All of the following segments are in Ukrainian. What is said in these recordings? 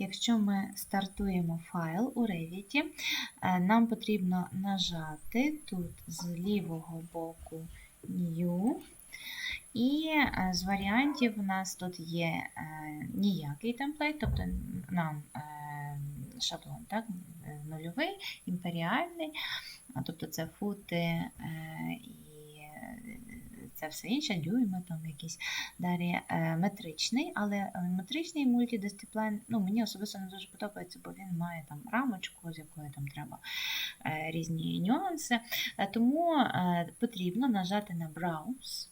якщо ми стартуємо файл у Revit, е, нам потрібно нажати тут з лівого боку New. І е, з варіантів у нас тут є е, ніякий темплейт, тобто нам шаблон так, нульовий, імперіальний, тобто це фути і це все інше, дюйми там якісь. Далі е, метричний, але е, метричний мультидисциплін, ну, мені особисто не дуже подобається, бо він має там рамочку, з якої там треба е, різні нюанси. Тому потрібно нажати на Browse.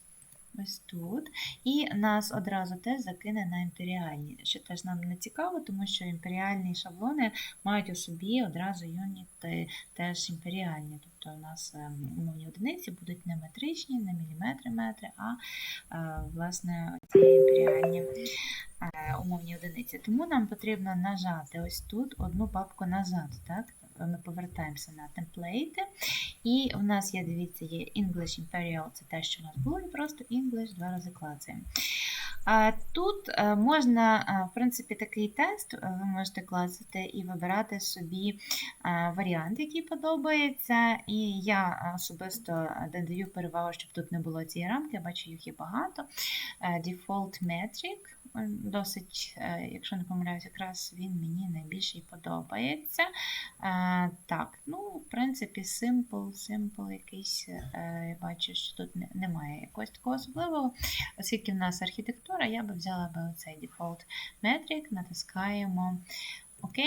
Ось тут. І нас одразу теж закине на імперіальні, що теж нам не цікаво, тому що імперіальні шаблони мають у собі одразу юніти теж імперіальні. Тобто у нас е, умовні одиниці будуть не метричні, не міліметри, метри, а е, власне ці імперіальні е, умовні одиниці. Тому нам потрібно нажати ось тут одну папку назад. так? Ми повертаємося на темплейти. І у нас є, дивіться, є English Imperial, це те, що у нас було, і просто English два рази клацаємо. Тут е, можна, е, в принципі, такий тест, е, ви можете клацати і вибирати собі варіант, який подобається. І я особисто додаю перевагу, щоб тут не було цієї рамки, я бачу, їх є багато. Default Metric, досить, якщо не помиляюсь, якраз він мені найбільше і подобається. Так, ну, принципі, simple, simple якийсь, е, я бачу, що тут немає якогось такого особливого. Оскільки в нас архітектура, я би взяла би оцей default metric, натискаємо ОК.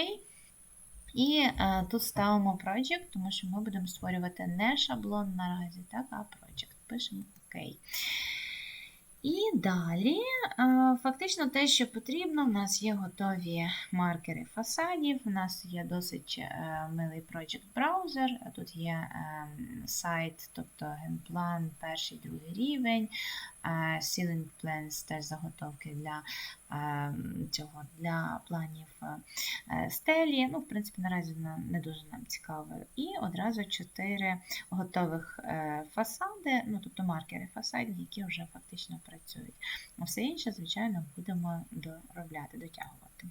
І е, тут ставимо project, тому що ми будемо створювати не шаблон наразі, так, а project. Пишемо ОК. І далі, е, фактично, те, що потрібно, в нас є готові маркери фасадів, у нас є досить е, милий project браузер, тут є е, сайт, тобто генплан, перший, другий рівень, е, ceiling plans, теж заготовки для е, цього, для планів стелі. Ну, в принципі, наразі не дуже нам цікава. І одразу чотири готових фасади, ну, тобто маркери фасадів, які вже фактично працюють. А все інше, звичайно, будемо доробляти, дотягувати.